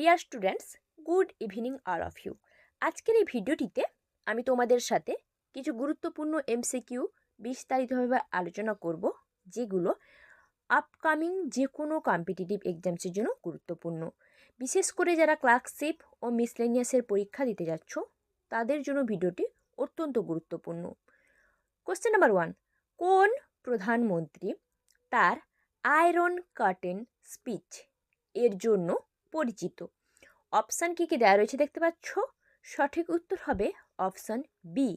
Dear students good evening all of you আজকের এই ভিডিওটিতে আমি তোমাদের সাথে কিছু গুরুত্বপূর্ণ এমসিকিউ বিস্তারিতভাবে আলোচনা করব, যেগুলো আপকামিং যে কোনো কম্পিটিটিভ এক্সামসের জন্য গুরুত্বপূর্ণ। বিশেষ করে যারা ক্লার্কশিপ ও মিসলেনিয়াসের পরীক্ষা দিতে যাচ্ছ, তাদের জন্য ভিডিওটি অত্যন্ত গুরুত্বপূর্ণ। কোশ্চেন নাম্বার ওয়ান কোন প্রধানমন্ত্রী তার আয়রন কার্টেন স্পিচ এর জন্য পরিচিত। অপশান কী কী দেওয়া রয়েছে দেখতে পাচ্ছ? সঠিক উত্তর হবে অপশান বি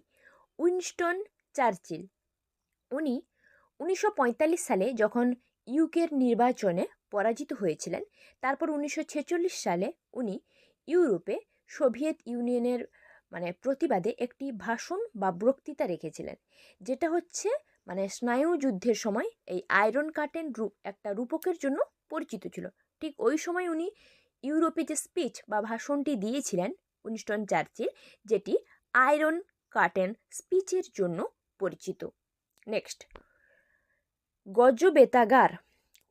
উইনস্টন চার্চিল। উনি উনিশশো পঁয়তাল্লিশ সালে যখন ইউকের নির্বাচনে পরাজিত হয়েছিলেন, তারপর উনিশশো ছেচল্লিশ সালে উনি ইউরোপে সোভিয়েত ইউনিয়নের মানে প্রতিবাদে একটি ভাষণ বা বক্তৃতা রেখেছিলেন, যেটা হচ্ছে মানে স্নায়ু যুদ্ধের সময় এই আয়রন কার্টেন রূপ, একটা রূপকের জন্য পরিচিত ছিল। ঠিক ওই সময় উনি ইউরোপে যে স্পিচ বা ভাষণটি দিয়েছিলেন উইনস্টন চার্চিল, যেটি আয়রন কার্টেন স্পিচের জন্য পরিচিত। নেক্সট। গজবেতাগার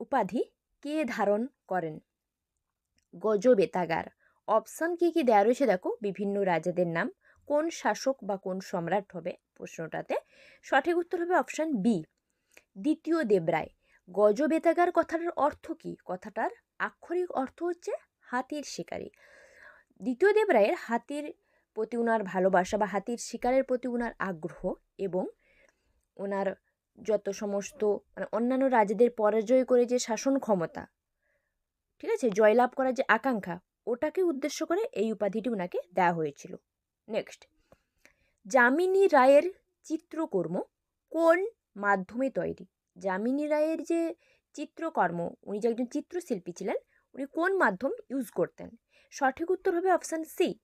উপাধি কে ধারণ করেন? গজবেতাগার। অপশান কী কী দেওয়া রয়েছে দেখো, বিভিন্ন রাজাদের নাম, কোন শাসক বা কোন সম্রাট হবে প্রশ্নটাতে। সঠিক উত্তর হবে অপশান বি দ্বিতীয় দেবরায়। গজবেতাগার কথাটার অর্থ কী? কথাটার আক্ষরিক অর্থ হচ্ছে হাতির শিকারী। দ্বিতীয় দেবরায়ের হাতির প্রতি ওনার ভালোবাসা বা হাতির শিকারের প্রতি ওনার আগ্রহ এবং ওনার যত সমস্ত মানে অন্যান্য রাজাদের পরাজয় করে যে শাসন ক্ষমতা, ঠিক আছে, জয়লাভ করার যে আকাঙ্ক্ষা, ওটাকে উদ্দেশ্য করে এই উপাধিটি ওনাকে দেওয়া হয়েছিল। নেক্সট যামিনী রায়ের চিত্রকর্ম কোন মাধ্যমে তৈরি? যামিনী রায়ের যে চিত্রকর্ম, উনি যে একজন চিত্রশিল্পী ছিলেন উনি কোন মাধ্যম ইউজ করতেন? সঠিক উত্তর হবে অপশান সি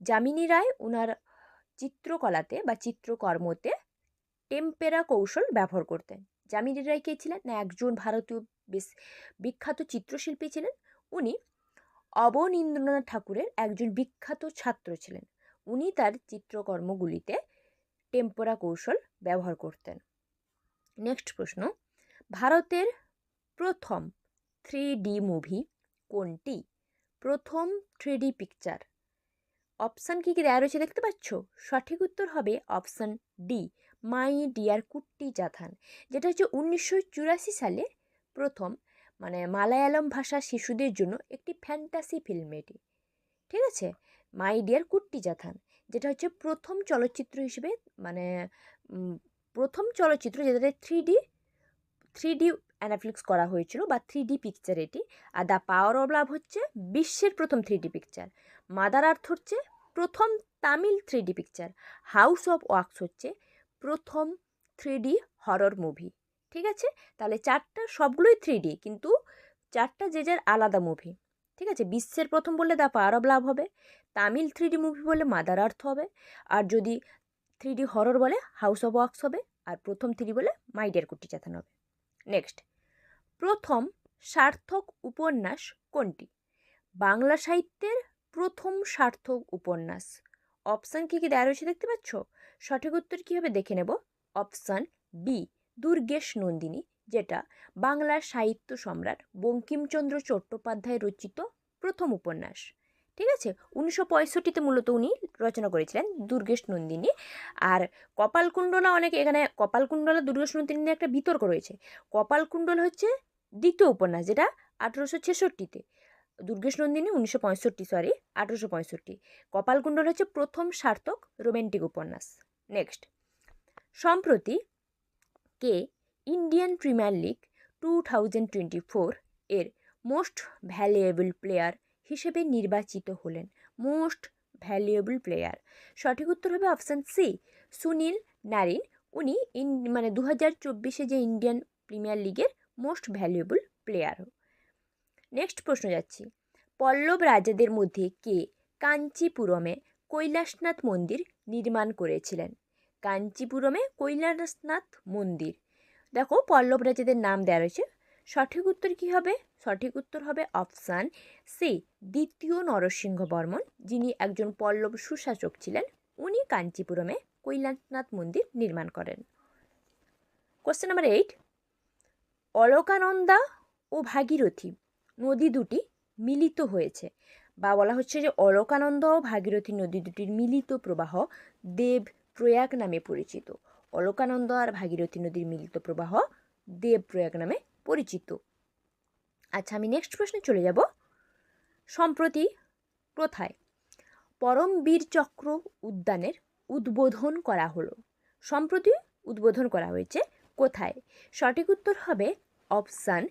যামিনী রায় ওনার চিত্রকলাতে বা চিত্রকর্মতে টেম্পেরা কৌশল ব্যবহার করতেন। যামিনী রায় কে ছিলেন? না, একজন ভারতীয় বেশ বিখ্যাত চিত্রশিল্পী ছিলেন। উনি অবনীন্দ্রনাথ ঠাকুরের একজন বিখ্যাত ছাত্র ছিলেন। উনি তার চিত্রকর্মগুলিতে টেম্পোরা কৌশল ব্যবহার করতেন। নেক্সট প্রশ্ন. ভারতের প্রথম থ্রি ডি মুভি কোনটি? প্রথম থ্রি ডি পিকচার। অপশান কী কী দেওয়া রয়েছে দেখতে পাচ্ছ? সঠিক উত্তর হবে option D, my dear Kuttichathan, যেটা হচ্ছে উনিশশো চুরাশি সালে প্রথম মানে মালায়ালম ভাষা শিশুদের জন্য একটি ফ্যান্টাসি ফিল্ম এটি। ঠিক আছে? মাই ডিয়ার কুট্টি জাথান, যেটা হচ্ছে প্রথম চলচ্চিত্র হিসেবে মানে প্রথম চলচ্চিত্র যেটাতে three D three D anaglyphs করা হয়েছিল বা থ্রি ডি পিকচার এটি। আর দ্য পাওয়ার অফ লাভ হচ্ছে বিশ্বের প্রথম three D picture Mother Earth হচ্ছে প্রথম Tamil three D picture House of Wax হচ্ছে প্রথম থ্রি ডি হরর মুভি ঠিক আছে? তাহলে চারটা সবগুলোই থ্রি ডি কিন্তু চারটা যে যার আলাদা মুভি ঠিক আছে? বিশ্বের প্রথম বললে দ্য পাওয়ার অফ লাভ হবে, তামিল থ্রি ডি মুভি বললে মাদার আর্থ হবে, আর যদি থ্রি ডি হরর বলে হাউস অফ ওয়াক্স হবে, আর প্রথম থ্রি বলে মাই ডিয়ার কুটি চাথান হবে। নেক্সট প্রথম সার্থক উপন্যাস কোনটি? বাংলা সাহিত্যের প্রথম সার্থক উপন্যাস। অপশান কী কী দেওয়া রয়েছে দেখতে পাচ্ছ? সঠিক উত্তর কী হবে দেখে নেব? অপশান বি, দুর্গেশ নন্দিনী, যেটা বাংলার সাহিত্য সম্রাট বঙ্কিমচন্দ্র চট্টোপাধ্যায় রচিত প্রথম উপন্যাস। ঠিক আছে? উনিশশো পঁয়ষট্টিতে মূলত উনি রচনা করেছিলেন দুর্গেশ নন্দিনী। আর কপালকুণ্ডলা অনেক এখানে কপালকুণ্ডলা, দুর্গেশ নন্দিনী একটা বিতর্ক রয়েছে। কপালকুণ্ডল হচ্ছে দ্বিতীয় উপন্যাস যেটা আঠেরোশো ছেষট্টিতে। দুর্গেশ নন্দিনী উনিশশো পঁয়ষট্টি সরি আঠেরোশো পঁয়ষট্টি। কপালকুণ্ডল হচ্ছে প্রথম সার্থক রোম্যান্টিক উপন্যাস। নেক্সট সম্প্রতি কে Indian Premier League two thousand twenty four এর মোস্ট ভ্যালুয়েবল প্লেয়ার হিসেবে নির্বাচিত হলেন। Most valuable player. সঠিক উত্তর হবে অপশান সি, সুনীল নারিন। উনি ইন মানে দু হাজার চব্বিশে যে ইন্ডিয়ান প্রিমিয়ার লিগের মোস্ট ভ্যালুয়েবল প্লেয়ার নেক্সট প্রশ্ন যাচ্ছি। পল্লব রাজাদের মধ্যে কে কাঞ্চিপুরমে কৈলাসনাথ মন্দির নির্মাণ করেছিলেন? কাঞ্চিপুরমে কৈলাসনাথ মন্দির। দেখো, পল্লব রাজাদের নাম দেওয়া রয়েছে। সঠিক উত্তর কী হবে? সঠিক উত্তর হবে অপশান সি, দ্বিতীয় নরসিংহ বর্মন যিনি একজন পল্লব সুশাসক ছিলেন। উনি কাঞ্চিপুরমে কৈলাসনাথ মন্দির নির্মাণ করেন। কোশ্চেন নাম্বার এইট অলকানন্দা ও ভাগীরথী নদী দুটি মিলিত হয়েছে বা বলা হচ্ছে যে অলকানন্দ ও ভাগীরথী নদী দুটির মিলিত প্রবাহ দেব প্রয়াগ নামে পরিচিত। অলকানন্দ আর ভাগীরথী নদীর মিলিত প্রবাহ দেব প্রয়াগ নামে পরিচিত। আচ্ছা আমি নেক্সট প্রশ্নে চলে যাব। সম্প্রতি কোথায় পরমবীর চক্র উদ্যানের উদ্বোধন করা হলো। সম্প্রতি উদ্বোধন করা হয়েছে কোথায়? সঠিক উত্তর হবে অপশান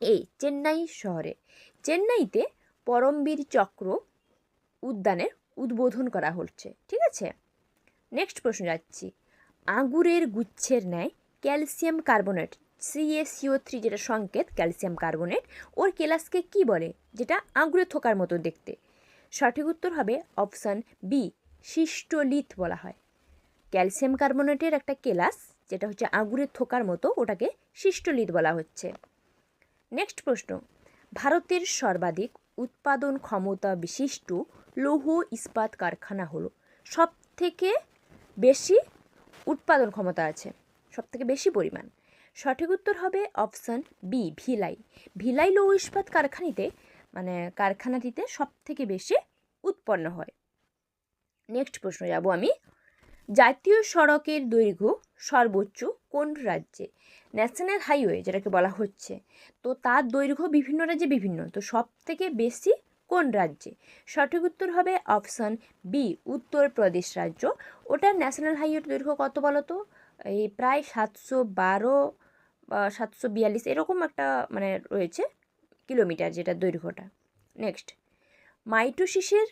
এ, চেন্নাই শহরে। চেন্নাইতে পরমবীর চক্র উদ্যানের উদ্বোধন করা হচ্ছে, ঠিক আছে? নেক্সট প্রশ্ন যাচ্ছি। আঙ্গুরের গুচ্ছের ন্যায় ক্যালসিয়াম কার্বনেট সিএসিও থ্রি যেটা সংকেত, ক্যালসিয়াম কার্বোনেট, ওর কেলাসকে কি বলে? যেটা আঙ্গুরের থোকার মতো দেখতে। সঠিক উত্তর হবে অপশান বি, শিষ্টলিথ বলা হয়। ক্যালসিয়াম কার্বোনেটের একটা কেলাস, যেটা হচ্ছে আঙ্গুরের থোকার মতো, ওটাকে শিষ্টলিথ বলা হচ্ছে। নেক্সট প্রশ্ন। ভারতের সর্বাধিক উৎপাদন ক্ষমতা বিশিষ্ট লৌহ ইস্পাত কারখানা হলো সব থেকে বেশি উৎপাদন ক্ষমতা আছে সব থেকে বেশি পরিমাণ। সঠিক উত্তর হবে অপশান বি, ভিলাই। ভিলাই লৌহ ইস্পাত কারখানিতে মানে কারখানাটিতে সব থেকে বেশি উৎপন্ন হয়। নেক্সট প্রশ্ন যাব আমি। জাতীয় সড়কের দৈর্ঘ্য সর্বোচ্চ কোন রাজ্যে? ন্যাশনাল হাইওয়ে যেটাকে বলা হচ্ছে। তো তার দৈর্ঘ্য বিভিন্ন রাজ্যে বিভিন্ন। তো সব থেকে বেশি কোন রাজ্যে? সঠিক উত্তর হবে অপশান বি উত্তরপ্রদেশ রাজ্য। ওটার ন্যাশনাল হাইওয়ের দৈর্ঘ্য কত বলো তো এই প্রায় সাতশো বারো সাতশো বিয়াল্লিশ এরকম একটা মানে রয়েছে কিলোমিটার যেটা দৈর্ঘ্যটা। নেক্সট। মাইটোসিসের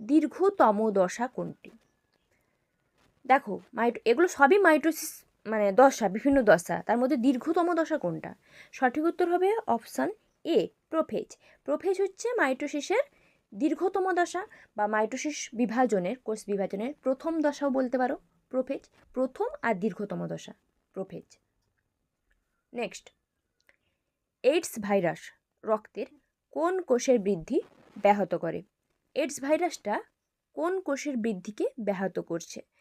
দীর্ঘতম দশা কোনটি? দেখো, মাইটো, এগুলো সবই মাইটোসিস মানে দশা, বিভিন্ন দশা। তার মধ্যে দীর্ঘতম দশা কোনটা? সঠিক উত্তর হবে অপশান এ, প্রোফেজ। প্রোফেজ হচ্ছে মাইটোসিসের দীর্ঘতম দশা বা মাইটোসিস বিভাজনের, কোষ বিভাজনের প্রথম দশাও বলতে পারো, প্রোফেজ। প্রথম আর দীর্ঘতম দশা, প্রোফেজ। নেক্সট। এইডস ভাইরাস রক্তের কোন কোষের বৃদ্ধি ব্যাহত করে? এইডস ভাইরাসটা কোন কোষের বৃদ্ধিকে ব্যাহত করছে?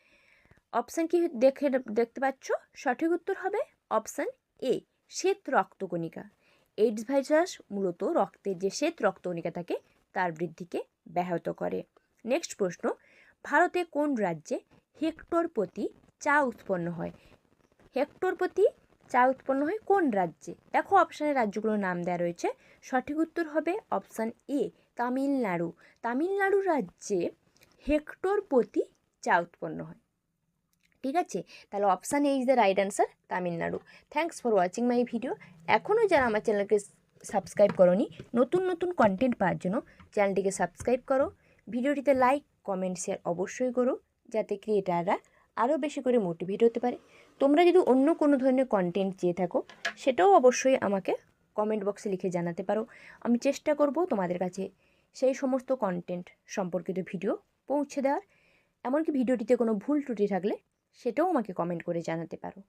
অপশান কি দেখে দেখতে পাচ্ছ? সঠিক উত্তর হবে অপশান এ শ্বেত রক্তকণিকা। এইডস ভাইরাস মূলত রক্তের যে শ্বেত রক্তকণিকা থাকে, তার বৃদ্ধিকে ব্যাহত করে। নেক্সট প্রশ্ন, ভারতে কোন রাজ্যে হেক্টর প্রতি চা উৎপন্ন হয়? হেক্টর প্রতি চা উৎপন্ন হয় কোন রাজ্যে? দেখো অপশানে রাজ্যগুলোর নাম দেওয়া রয়েছে। সঠিক উত্তর হবে অপশান এ তামিলনাড়ু। তামিলনাড়ু রাজ্যে হেক্টর প্রতি চা উৎপন্ন হয়। ঠিক আছে? তাহলে option A is the right answer Tamil Nadu. Thanks for watching my video এখনও যারা আমার চ্যানেলকে সাবস্ক্রাইব করনি, নতুন নতুন কন্টেন্ট পাওয়ার জন্য চ্যানেলটিকে সাবস্ক্রাইব করো। ভিডিওটিতে লাইক কমেন্ট শেয়ার অবশ্যই করো, যাতে ক্রিয়েটাররা আরও বেশি করে মোটিভেট হতে পারে। তোমরা যদি অন্য কোনো ধরনের কন্টেন্ট চেয়ে থাকো, সেটাও অবশ্যই আমাকে কমেন্ট বক্সে লিখে জানাতে পারো। আমি চেষ্টা করব তোমাদের কাছে সেই সমস্ত কন্টেন্ট সম্পর্কিত ভিডিও পৌঁছে দেওয়ার। এমনকি ভিডিওটিতে কোনো ভুল ত্রুটি থাকলে সেটাও আমাকে কমেন্ট করে জানাতে পারো।